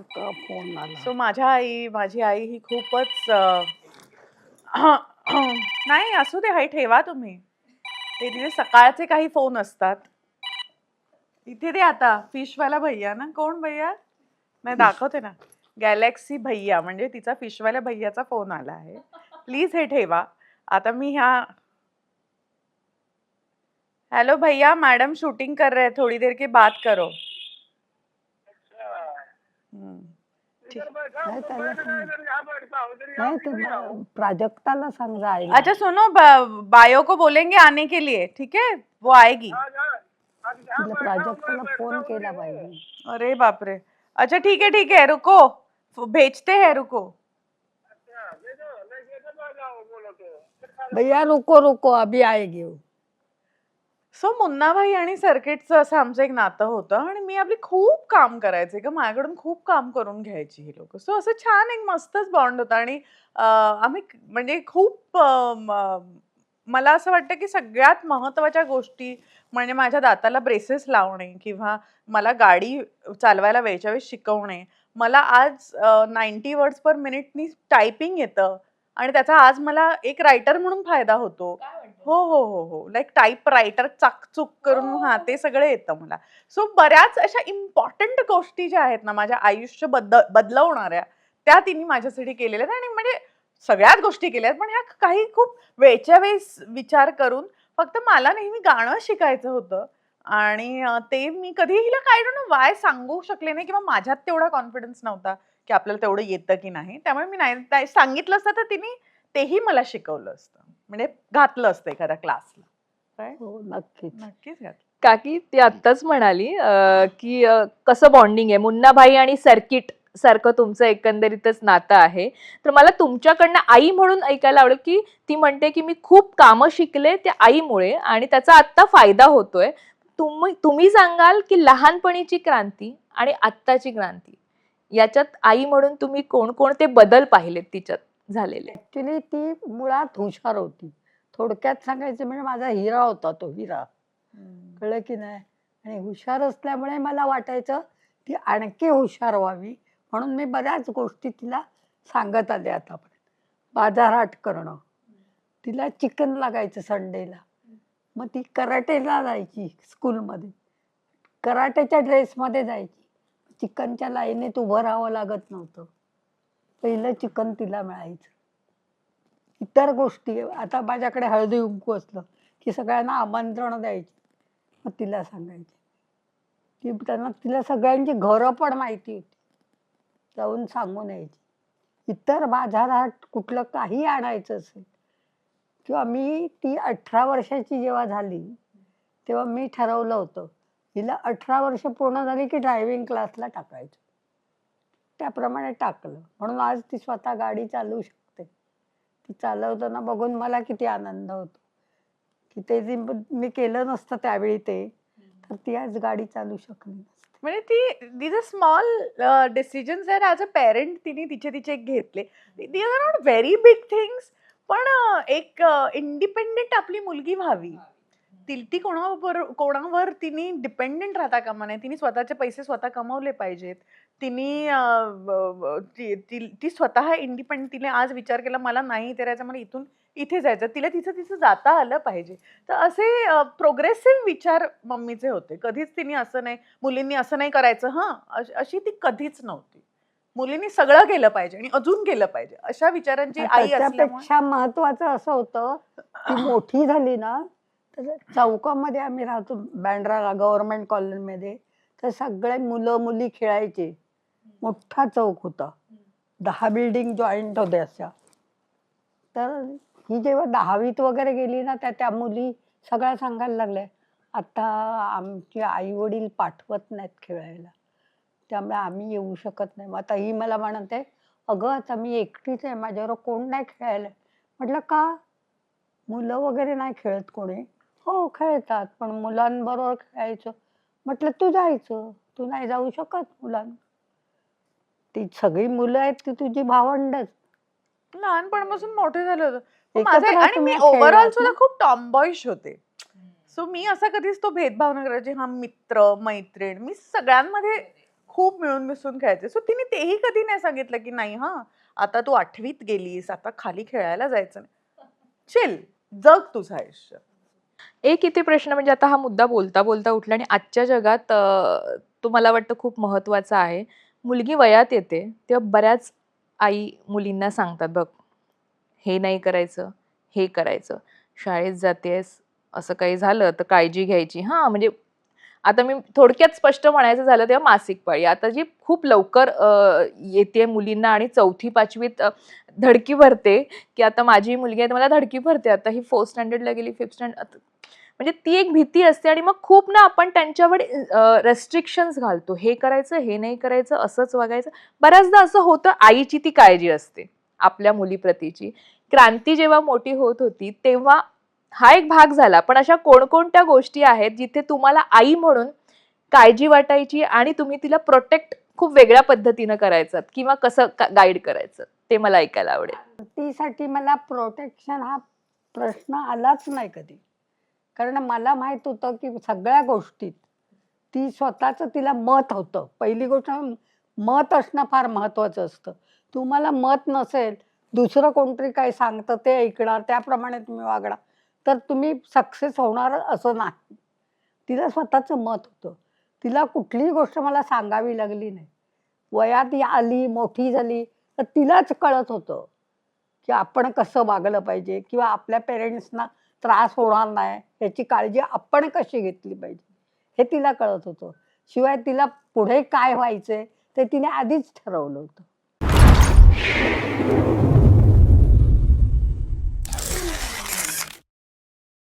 का फोन आला? सो माझ्या आई माझी आई ही खूपच अ, नाही असू दे हाय ठेवा तुम्ही. ते तिथे सकाळचे काही फोन असतात. इथे दे आता फिशवाला भैया ना? कोण भैया? नाही दाखवते ना. गॅलेक्सी भैया म्हणजे तिचा फिशवाल्या भैयाचा फोन आला आहे. प्लीज हे ठेवा. आता मी ह्या हेलो भैया मैडम शूटिंग कर रहे हैं. थोड़ी देर के बात करो. नाही त्याला सांग. नाही. ते बा- प्राजक्ताला अच्छा सुनो बायो को बोलेंगे आने के लिए ठीक है? वो आएगी। तिला प्राजक्ताला फ़ोन केला पाहिजे अरे बाप रे। अच्छा ठीक है ठीक है रुको। भेजते हैं रुको। भैया रुको रुको अभी आएगी वो. सो मुन्नाभाई आणि सर्किटचं असं आमचं एक नातं होतं आणि मी आपली खूप काम करायचे का माझ्याकडून खूप काम करून घ्यायची ही लोक. सो असं छान एक मस्तच बॉन्ड होता आणि आम्ही म्हणजे खूप मला असं वाटतं की सगळ्यात महत्त्वाच्या गोष्टी म्हणजे माझ्या दाताला ब्रेसेस लावणे किंवा मला गाडी चालवायला वेळच्या वेळेस शिकवणे. मला आज नाईन्टी वर्ड्स पर मिनिटनी टायपिंग येतं आणि त्याचा आज मला एक रायटर म्हणून फायदा होतो. हो हो हो हो. लाईक टाईप रायटर चाकचूक करून हा. ते सगळं येतं मला. सो बऱ्याच अशा इम्पॉर्टंट गोष्टी ज्या आहेत ना माझ्या आयुष्य बद्द बदलवणाऱ्या त्या तिने माझ्यासाठी केलेल्या आहेत. आणि म्हणजे सगळ्याच गोष्टी केल्या आहेत पण ह्या काही खूप वेळच्या वेळेस विचार करून फक्त मला नेहमी गाणं शिकायचं होतं. आणि ते मी कधी हिला काय नो वाय सांगू शकले नाही किंवा माझ्यात तेवढा कॉन्फिडन्स नव्हता की आपल्याला तेवढं येतं की नाही. त्यामुळे मी नाही नाही- सांगितलं असतं तर तिने तेही मला शिकवलं असतं. म्हणजे घातलं असतं एखाद्या क्लासला हो नक्कीच. नक्कीच घातलं. काकी ती आत्ताच म्हणाली अं, की अं, कसं बॉन्डिंग आहे? मुन्नाभाई आणि सर्किट सारखं तुमचं एकंदरीतच नातं आहे. तर मला तुमच्याकडनं आई म्हणून ऐकायला आवडेल की ती म्हणते की मी खूप कामं शिकले त्या आईमुळे आणि त्याचा आत्ता फायदा होतोय. तुम्ही तुम्ही सांगाल की लहानपणीची क्रांती आणि आत्ताची क्रांती याच्यात आई म्हणून तुम्ही कोणकोणते बदल पाहिलेत तिच्यात? झालेले. ऍक्च्युली ती मुळात हुशार होती. थोडक्यात सांगायचं म्हणजे माझा हिरा होता तो हिरा. कळलं की नाही? आणि हुशार असल्यामुळे मला वाटायचं ती आणखी हुशार व्हावी म्हणून मी बऱ्याच गोष्टी तिला सांगत आले आतापर्यंत. बाजारहाट करणं. तिला चिकन लागायचं संडेला. मग ती कराटेला जायची स्कूलमध्ये. कराटेच्या ड्रेसमध्ये जायची. चिकनच्या लाईनीत उभं राहावं लागत नव्हतं. पहिलं चिकन तिला मिळायचं. इतर गोष्टी आता माझ्याकडे हळदी कुंकू असलं की सगळ्यांना आमंत्रण द्यायची. मग तिला सांगायचे. ती त्यांना तिला सगळ्यांची घरं पण माहिती होती. जाऊन सांगून यायची. इतर बाजारात कुठलं काही आणायचं असेल किंवा मी ती अठरा वर्षाची जेव्हा झाली तेव्हा मी ठरवलं होतं हिला अठरा वर्ष पूर्ण झाली की ड्रायव्हिंग क्लासला टाकायचं. त्याप्रमाणे टाकलं. म्हणून आज ती स्वतः गाडी चालवू शकते. ती चालवताना बघून मला किती आनंद होतो. की ते जे मी केलं नसतं त्यावेळी ते तर ती आज गाडी चालू शकली नसते. म्हणजे ती these a small decisions are as a parent तिने तिचे तिचे घेतले. These are not very big things पण uh, एक uh, इंडिपेंडेंट आपली मुलगी व्हावी. ती ती कोणावर कोणावर तिने डिपेंडेंट राहता कामा नये. तिने स्वतःचे पैसे स्वतः कमवले पाहिजेत. तिने ती ती- ती स्वतः इंडिपेंडंट तिने आज विचार केला मला नाही करायचं मला इथून इथे जायचं तिला तिचं तिचं जाता आलं पाहिजे. तर असे प्रोग्रेसिव्ह विचार मम्मीचे होते. कधीच तिने असं नाही मुलींनी असं नाही करायचं हां अश- ती कधीच नव्हती. मुलींनी सगळं केलं पाहिजे आणि अजून केलं पाहिजे. अशा विचारांची आई असल्यामुळे त्याच्यापेक्षा महत्वाचं असं होतं ती मोठी झाली ना तर चौकामध्ये आम्ही राहतो बँड्राला गव्हर्नमेंट कॉलनीमध्ये तर सगळे मुलं मुली खेळायचे. मोठा चौक होता. दहा बिल्डिंग जॉईंट होत्या अशा. तर ही जेव्हा दहावीत वगैरे गेली ना त्या त्या मुली सगळ्या सांगायला लागल्या आता आमचे आई वडील पाठवत नाहीत खेळायला. त्यामुळे आम्ही येऊ शकत नाही. मग आता ही मला म्हणते अगं आता मी एकटीच आहे माझ्यावर कोण नाही खेळायला? म्हटलं का? मुलं वगैरे नाही खेळत कोणी. हो खेळतात पण मुलांबरोबर खेळायचं. म्हटलं तू जायचं. तू नाही जाऊ शकत मुलांना. ती सगळी मुलं आहेत ती तुझी भावंडच. लहानपणापासून मोठे झाले होते. एकत्र माझे आणि तुम्ही मी खेळलात ओव्हरऑल ना? सुद्धा खूप टॉम्बॉईश होते. सो मी असा कधीच तो भेदभाव नाही करायचे हा मित्र मैत्रीण. मी सगळ्यांमध्ये खूप मिळून मिसळून खेळायचे. सो तिने तेही कधी नाही सांगितलं की नाही हा आता तू आठवीत गेलीस आता खाली खेळायला जायचं नाही. चिल जग तुझं आयुष्य. एक इथे प्रश्न म्हणजे आता हा मुद्दा बोलता बोलता उठला आणि आजच्या जगात अ, तो मला वाटतं खूप महत्त्वाचा आहे. मुलगी वयात येते तेव्हा बऱ्याच आई मुलींना सांगतात बघ हे नाही करायचं हे करायचं. शाळेत जातेस असं काही झालं तर काळजी घ्यायची. हां म्हणजे आता मी थोडक्यात स्पष्ट म्हणायचं झालं तेव्हा मासिक पाळी. आता जी खूप लवकर येते मुलींना आणि चौथी पाचवीत धडकी भरते की आता माझी मुलगी आहे मला धडकी भरते आता ही फोर्थ स्टँडर्डला गेली फिफ्थ स्टँडर्ड म्हणजे ती एक भीती असते आणि मग खूप ना आपण त्यांच्यावर रेस्ट्रिक्शन्स घालतो. हे करायचं हे नाही करायचं असंच वागायचं. बऱ्याचदा असं होतं आईची ती काळजी असते आपल्या मुलीप्रतीची. क्रांती जेव्हा मोठी होत होती तेव्हा हा एक भाग झाला पण अशा कोणकोणत्या गोष्टी आहेत जिथे तुम्हाला आई म्हणून काळजी वाटायची आणि तुम्ही तिला प्रोटेक्ट खूप वेगळ्या पद्धतीनं करायचं किंवा कसं गाईड करायचं? ते मला ऐकायला आवडेल. तीसाठी मला प्रोटेक्शन हा प्रश्न आलाच नाही कधी. कारण मला माहीत होतं की सगळ्या गोष्टीत ती स्वतःचं तिला मत होतं. पहिली गोष्ट म्हणजे मत असणं फार महत्वाचं असतं. तुम्हाला मत नसेल दुसरं कोणतरी काय सांगतं ते ऐकणार त्याप्रमाणे तुम्ही वागणार. तर तुम्ही सक्सेस होणार असं नाही. तिला स्वतःचं मत होतं. तिला कुठलीही गोष्ट मला सांगावी लागली नाही. वयात ही आली मोठी झाली तर तिलाच कळत होतं की आपण कसं वागलं पाहिजे किंवा आपल्या पेरेंट्सना त्रास होणार नाही याची काळजी आपण कशी घेतली पाहिजे हे तिला कळत होतं. शिवाय तिला पुढे काय व्हायचंय ते तिने आधीच ठरवलं होतं.